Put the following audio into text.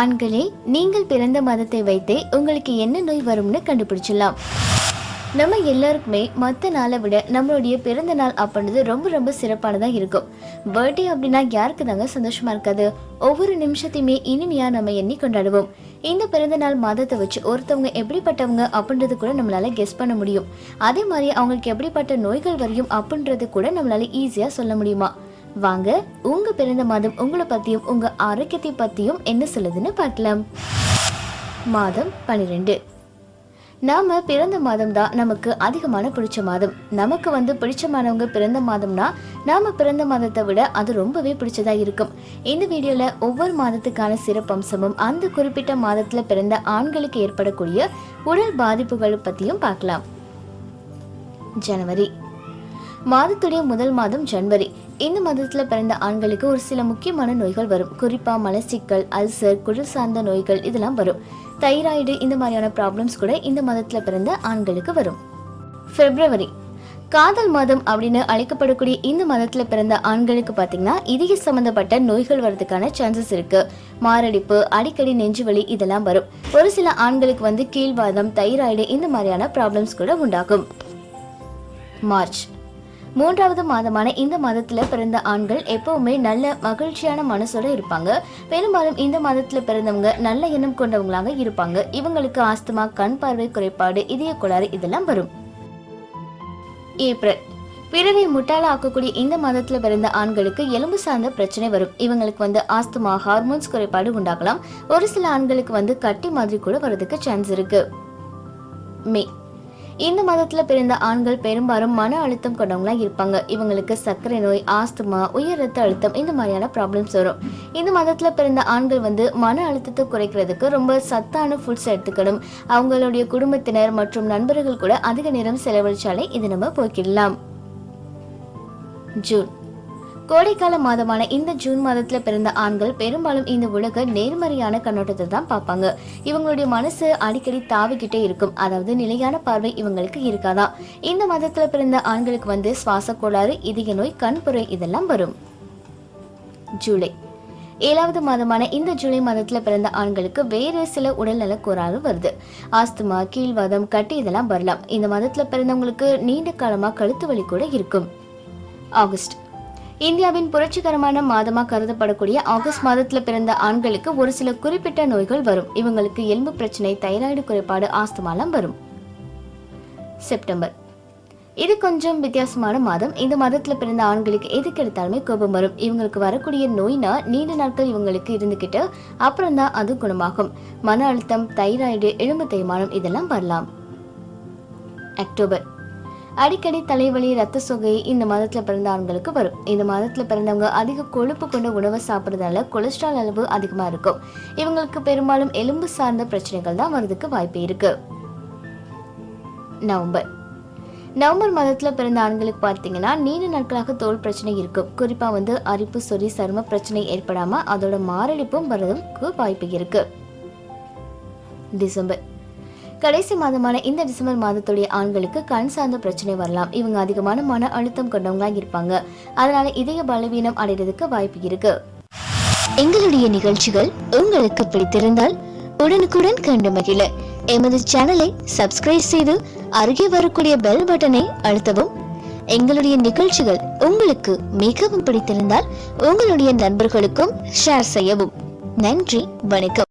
ஆண்களே நீங்கள் பிறந்த மதத்தை வைத்தே உங்களுக்கு என்ன நோய் வரும்னு கண்டுபிடிச்சிடலாம். நம்ம எல்லாருக்குமே மற்ற நாளை விட நம்மளுடைய பிறந்த நாள் அப்படின்றது ரொம்ப ரொம்ப சிறப்பானதாக இருக்கும். பர்த்டே அப்படின்னா யாருக்கு தாங்க சந்தோஷமா இருக்காது? ஒவ்வொரு நிமிஷத்தையுமே இனிமையா நம்ம எண்ணி கொண்டாடுவோம். இந்த பிறந்த நாள் மாதத்தை வச்சு ஒருத்தவங்க எப்படிப்பட்டவங்க அப்படின்றது கூட நம்மளால கெஸ் பண்ண முடியும். அதே மாதிரி அவங்களுக்கு எப்படிப்பட்ட நோய்கள் வரையும் அப்படின்றது கூட நம்மளால ஈஸியா சொல்ல முடியுமா? வாங்க உங்க பிறந்த மாதம் உங்களை பத்தியும் உங்க ஆரோக்கியத்தை பத்தியும் என்ன சொல்லுதுன்னு பார்க்கலாம். மாதம் பன்னிரெண்டு நாம பிறந்த மாதம் தான் நமக்கு அதிகமான பிடிச்ச மாதம். நமக்கு வந்து பிடிச்சமானவங்க பிறந்த மாதம்னா நாம பிறந்த மாதத்தை விட அது ரொம்பவே பிடிச்சதா இருக்கும். இந்த வீடியோல ஒவ்வொரு மாதத்துக்கான சிறப்பம்சமும் அந்த குறிப்பிட்ட மாதத்துல பிறந்த ஆண்களுக்கு ஏற்படக்கூடிய உடல் பாதிப்புகள் பத்தியும் பார்க்கலாம். ஜனவரி. மாதத்துடைய முதல் மாதம் ஜனவரி. இந்த மதத்தில் பிறந்த ஆண்களுக்கு ஒரு சில முக்கியமான நோய்கள் வரும். குறிப்பாக மலச்சிக்கல் அல்சர் குடல் சார்ந்த நோய்கள் இதெல்லாம் வரும். தைராய்டு இந்த மாதிரியான ப்ராப்ளம்ஸ் கூட இந்த மதத்தில் பிறந்த ஆண்களுக்கு வரும். பிப்ரவரி காதல் மாதம் அப்படின்னு அழைக்கப்படக்கூடிய இந்த மதத்தில் பிறந்த ஆண்களுக்கு பாத்தீங்கன்னா இதய சம்பந்தப்பட்ட நோய்கள் வர்றதுக்கான சான்சஸ் இருக்கு. மாரடைப்பு அடிக்கடி நெஞ்சுவலி இதெல்லாம் வரும். ஒரு சில ஆண்களுக்கு வந்து கீழ்வாதம் தைராய்டு இந்த மாதிரியான ப்ராப்ளம்ஸ் கூட உண்டாகும். மார்ச் மூன்றாவது மாதமான இந்த மாதத்துல பிறந்த ஆண்கள் எப்பவுமே நல்ல மகிழ்ச்சியான மனசோட இருப்பாங்க. பெரும்பாலும் இந்த மாதத்துல பிறந்தவங்க நல்ல எண்ணம் கொண்டவங்களாக இருப்பாங்க. இவங்களுக்கு ஆஸ்துமா கண் பார்வை குறைபாடு இதய கோளாறு இதெல்லாம் வரும். ஏப்ரல். பிறவை முட்டாள ஆக்கக்கூடிய இந்த மாதத்துல பிறந்த ஆண்களுக்கு எலும்பு சார்ந்த பிரச்சனை வரும். இவங்களுக்கு வந்து ஆஸ்துமா ஹார்மோன்ஸ் குறைபாடு உண்டாகலாம். ஒரு சில ஆண்களுக்கு வந்து கட்டி மாதிரி கூட வரதுக்கு சான்ஸ் இருக்கு. மே. இந்த மதத்துல பிறந்த ஆண்கள் பெரும்பாலும் மன அழுத்தம் கொண்டவங்களா இருப்பாங்க. இவங்களுக்கு சர்க்கரை நோய் ஆஸ்துமா உயர் ரத்த அழுத்தம் இந்த மாதிரியான ப்ராப்ளம்ஸ் வரும். இந்த மதத்துல பிறந்த ஆண்கள் வந்து மன அழுத்தத்தை குறைக்கிறதுக்கு ரொம்ப சத்தான ஃபுட்ஸ் எடுத்துக்கணும். அவங்களுடைய குடும்பத்தினர் மற்றும் நண்பர்கள் கூட அதிக நேரம் செலவழிச்சாலே இது நம்ம போக்கிடலாம். ஜூன். கோடைக்கால மாதமான இந்த ஜூன் மாதத்துல பிறந்த ஆண்கள் பெரும்பாலும் இந்த உலக நேர்மறையான கண்ணோட்டத்தை தான் பார்ப்பாங்க. இவங்களுடைய மனசு அடிக்கடி தாவிக்கிட்டே இருக்கும். அதாவது நிலையான பார்வை இவங்களுக்கு இருக்காதா? இந்த மாதத்துல பிறந்த ஆண்களுக்கு வந்து சுவாச கோளாறு இதய நோய் கண்புரை இதெல்லாம் வரும். ஜூலை. ஏழாவது மாதமான இந்த ஜூலை மாதத்துல பிறந்த ஆண்களுக்கு வேறு சில உடல்நல கோளாறு வருது. ஆஸ்துமா கீழ்வாதம் கட்டி இதெல்லாம் வரலாம். இந்த மாதத்துல பிறந்தவங்களுக்கு நீண்ட காலமா கழுத்து வலி கூட இருக்கும். ஆகஸ்ட். இந்தியாவின் புரட்சிகரமான மாதமா கருதப்படக்கூடிய ஆகஸ்ட் மாதத்துல பிறந்த ஆண்களுக்கு ஒரு சில குறிப்பிட்ட நோய்கள் வரும். இவங்களுக்கு எலும்பு பிரச்சனை தைராய்டு குறைபாடு ஆஸ்துமாலாம் வரும். செப்டம்பர். இது கொஞ்சம் வித்தியாசமான மாதம். இந்த மாதத்துல பிறந்த ஆண்களுக்கு எதுக்கு எடுத்தாலுமே கோபம் வரும். இவங்களுக்கு வரக்கூடிய நோய்னா நீண்ட நாட்கள் இவங்களுக்கு இருந்துகிட்டு அப்புறம் தான் அது குணமாகும். மன அழுத்தம் தைராய்டு எலும்பு தேய்மானம் இதெல்லாம் வரலாம். அக்டோபர். அடிக்கடி தலைவலி ரத்த சொகை இந்த மாதத்துல பிறந்த ஆண்களுக்கு வரும். இந்த மாதத்துல பிறந்தவங்க அதிக கொழுப்பு கொண்ட உணவை சாப்பிட்றதால கொலஸ்ட்ரால் அளவு அதிகமா இருக்கும். இவங்களுக்கு பெரும்பாலும் எலும்பு சார்ந்த பிரச்சனைகள் தான் வரதுக்கு வாய்ப்பு இருக்கு. நவம்பர். நவம்பர் மாதத்துல பிறந்த ஆண்களுக்கு பார்த்தீங்கன்னா நீண்ட நாட்களாக தோல் பிரச்சனை இருக்கும். குறிப்பா வந்து அரிப்பு சொறி சரும பிரச்சனை ஏற்படாம அதோட மாரடைப்பும் வர்றதுக்கு வாய்ப்பு இருக்கு. டிசம்பர். கடைசி மாதமான இந்த டிசம்பர் மாதத்துடைய ஆண்களுக்கு கண் சார்ந்த பிரச்சனை வரலாம். இவங்க அதிகமான மன அழுத்தம் கொண்டவங்களா இருப்பாங்க. அதனால இதய பலவீனம் அடைறதுக்கு வாய்ப்பு இருக்கு. எங்களுடைய நிகழ்ச்சிகள் உங்களுக்கு பிடித்திருந்தால் உடனுக்குடன் கண்டு மகிழ. எமது சேனலை சப்ஸ்கிரைப் செய்து அருகே வரக்கூடிய பெல் பட்டனை அழுத்தவும். எங்களுடைய நிகழ்ச்சிகள் உங்களுக்கு மிகவும் பிடித்திருந்தால் உங்களுடைய நண்பர்களுக்கும் ஷேர் செய்யவும். நன்றி வணக்கம்.